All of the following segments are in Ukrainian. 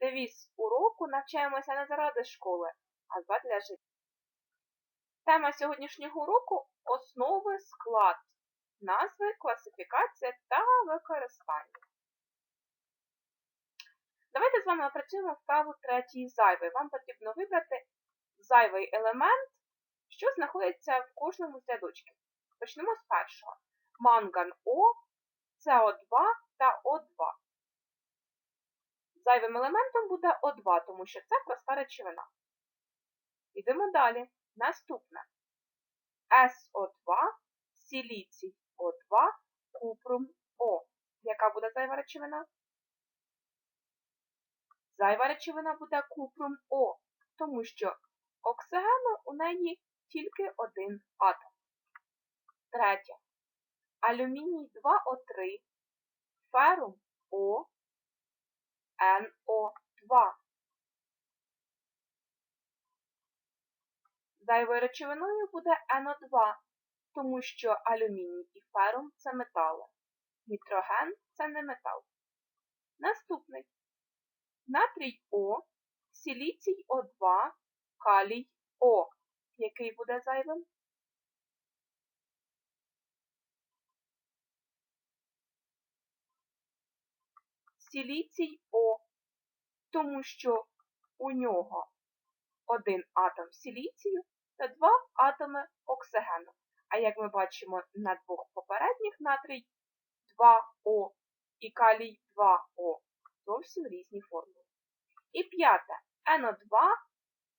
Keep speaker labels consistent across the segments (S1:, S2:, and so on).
S1: Девіз уроку навчаємося не заради школи, а задля життя. Тема сьогоднішнього уроку основи склад, назви, класифікація та використання. Давайте з вами опрацюємо вправу третій зайвий. Вам потрібно вибрати зайвий елемент, що знаходиться в кожному з рядочків. Почнемо з першого. Манган О, СО2 та О2. Зайвим елементом буде О2, тому що це проста речовина. Йдемо далі. Наступне. СО2, сіліцій О2, купрум О. Яка буде зайва речовина? Зайва речовина буде купрум О, тому що оксигену у неї тільки один атом. Третє. Алюміній 2О3, ферум О, НО2. Зайвою речовиною буде НО2, тому що алюміній і ферум це метали. Нітроген це не метал. Наступний. Натрій О, сіліцій О2, калій О. Який буде зайвим? Сіліцій О, тому що у нього один атом сіліцію та два атоми оксигену. А як ми бачимо на двох попередніх натрій 2О і калій 2О зовсім різні формули. І п'яте НО2,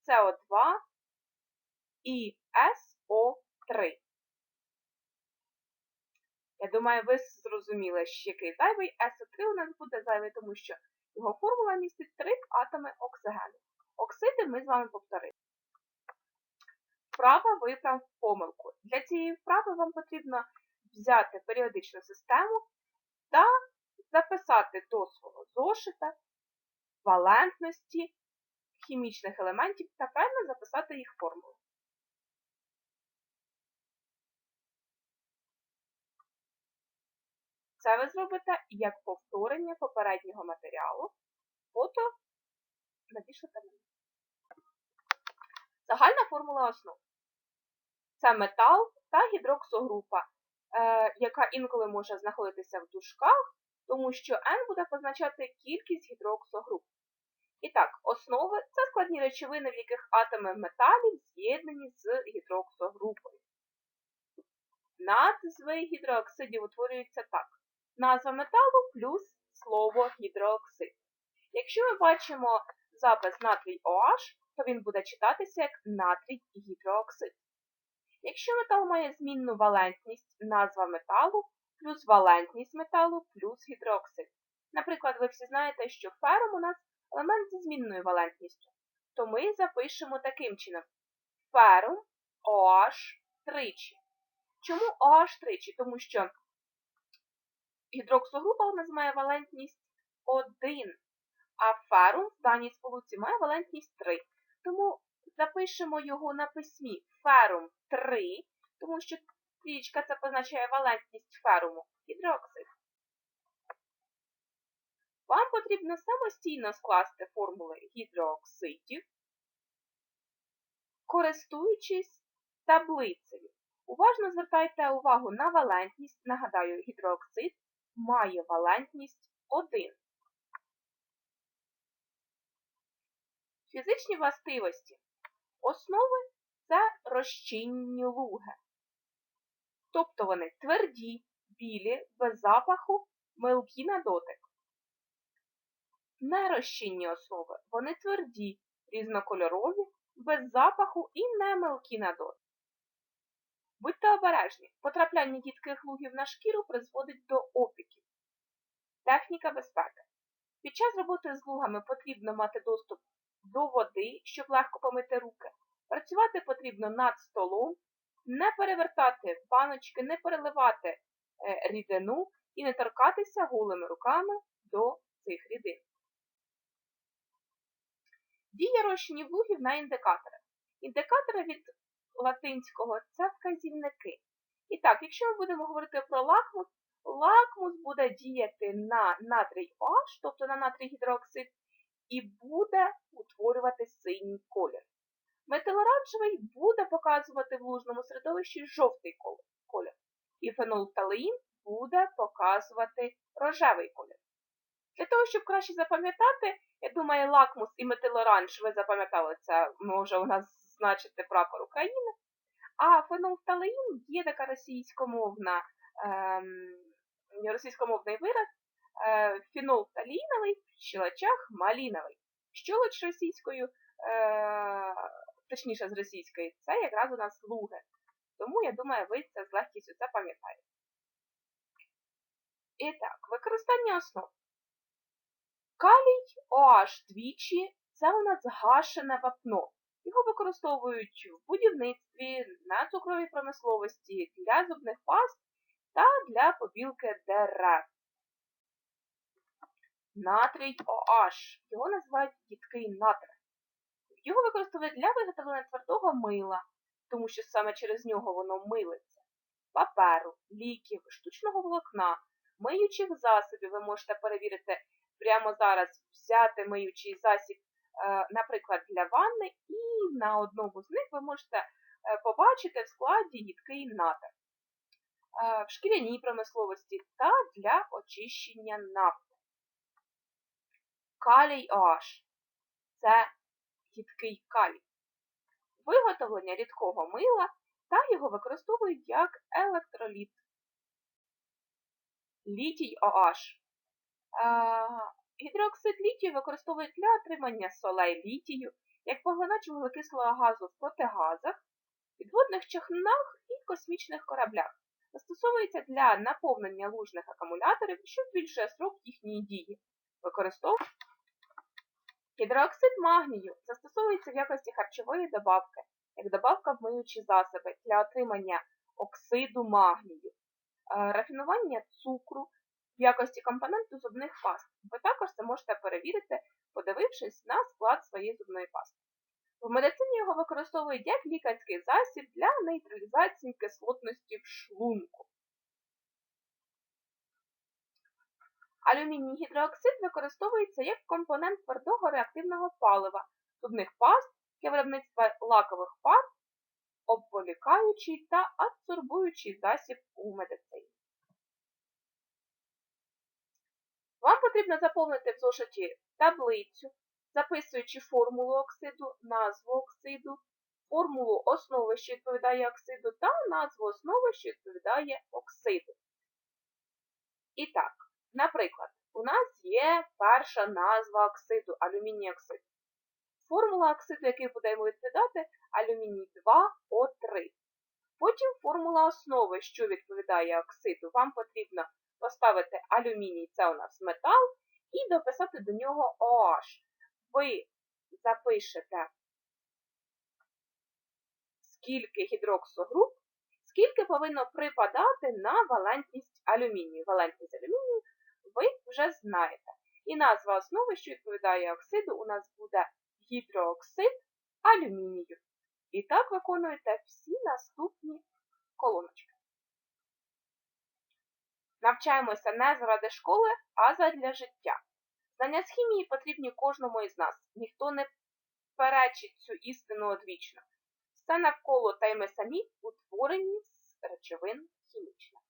S1: СО2 і СО3. Я думаю, ви зрозуміли, що який зайвий СО3 у нас буде зайвий, тому що його формула містить три атоми оксигену. Оксиди ми з вами повторили. Вправа виправ помилку. Для цієї вправи вам потрібно взяти періодичну систему та записати до свого зошита валентності хімічних елементів та певно записати їх формулу. Це ви зробите як повторення попереднього матеріалу, фото надішлете мені. Загальна формула основ. Це метал та гідроксогрупа, е, яка інколи може знаходитися в дужках, тому що N буде позначати кількість гідроксогруп. І так, основи це складні речовини, в яких атоми металів з'єднані з гідроксогрупою. Назви гідрооксидів утворюються так. Назва металу плюс слово гідрооксид. Якщо ми бачимо запис натрій OH, то він буде читатися як натрій гідрооксид. Якщо метал має змінну валентність, назва металу плюс валентність металу плюс гідрооксид. Наприклад, ви всі знаєте, що фером у нас елемент зі змінною валентністю. То ми запишемо таким чином ферум OH тричі. Чому OH тричі? Тому що гідроксогрупа у нас має валентність 1, а ферум в даній сполуці має валентність 3. Тому запишемо його на письмі ферум 3, тому що трічка це позначає валентність феруму гідроксид. Вам потрібно самостійно скласти формули гідрооксидів, користуючись таблицею. Уважно звертайте увагу на валентність. Нагадаю, гідрооксид має валентність 1. Фізичні властивості. Основи це розчинні луги. Тобто вони тверді, білі, без запаху, милкі на дотик. Нерозчинні основи. Вони тверді, різнокольорові, без запаху і не милкі на дотик. Будьте обережні, потрапляння дітких лугів на шкіру призводить до опіків. Техніка безпеки. Під час роботи з лугами потрібно мати доступ до води, щоб легко помити руки. Працювати потрібно над столом, не перевертати баночки, не переливати е, рідину і не торкатися голими руками до цих рідин. Дія розчинів лугів на індикатори. Індикатори від латинського це вказівники. І так, якщо ми будемо говорити про лакмус, лакмус буде діяти на натрій OH, тобто на натрій гідроксид, і буде утворювати синій колір. Метилоранжевий буде показувати в лужному середовищі жовтий кол- колір. І фенолфталеїн буде показувати рожевий колір. Для того, щоб краще запам'ятати, я думаю, лакмус і метилоранж ви запам'ятали це, може у нас значити прапор України. А фенолфталеїн є така російськомовна, ем, російськомовний вираз е, фенолфталіновий щелочах маліновий. Щолоч російською, е, точніше з російської, це якраз у нас луги. Тому я думаю, ви це з легкістю це пам'ятаєте. І так, використання основ. Калій OH двічі це у нас гашене вапно. Його використовують в будівництві, на цукровій промисловості, для зубних паст та для побілки дерев. Натрій OH. Його називають їдкий натрій. Його використовують для виготовлення твердого мила, тому що саме через нього воно милиться, паперу, ліків, штучного волокна, миючих засобів. Ви можете перевірити прямо зараз, взяти миючий засіб, наприклад, для ванни, і на одному з них ви можете е, побачити в складі їдкий натр. Е, В шкіряній промисловості та для очищення нафти. Калій OH – це їдкий калій. Виготовлення рідкого мила та його використовують як електроліт. Літій OH. Гідроксид літію використовують для отримання солей літію, як поглинач вуглекислого газу в протигазах, підводних човнах і космічних кораблях. Застосовується для наповнення лужних акумуляторів, що збільшує срок їхньої дії. Використовується Гідрооксид магнію застосовується в якості харчової добавки, як добавка в миючі засоби для отримання оксиду магнію, Е, рафінування цукру якості компоненту зубних паст. Ви також це можете перевірити, подивившись на склад своєї зубної пасти. В медицині його використовують як лікарський засіб для нейтралізації кислотності в шлунку. Алюміній гідрооксид використовується як компонент твердого реактивного палива, зубних паст для виробництва лакових фарб, обволікаючий та адсорбуючий засіб у медицині. Вам потрібно заповнити в зошиті таблицю, записуючи формулу оксиду, назву оксиду, формулу основи, що відповідає оксиду, та назву основи, що відповідає оксиду. І так, наприклад, у нас є перша назва оксиду алюміній оксид. Формула оксиду, який буде йому відповідати, алюміній 2О3. Потім формула основи, що відповідає оксиду, вам потрібно поставити алюміній, це у нас метал, і дописати до нього OH. Ви запишете, скільки гідроксогруп, скільки повинно припадати на валентність алюмінію. Валентність алюмінію ви вже знаєте. І назва основи, що відповідає оксиду, у нас буде гідрооксид алюмінію. І так виконуєте всі наступні колоночки. Навчаємося не заради школи, а задля життя. Знання з хімії потрібні кожному із нас. Ніхто не перечить цю істину одвічно. Все навколо та й ми самі утворені з речовин хімічних.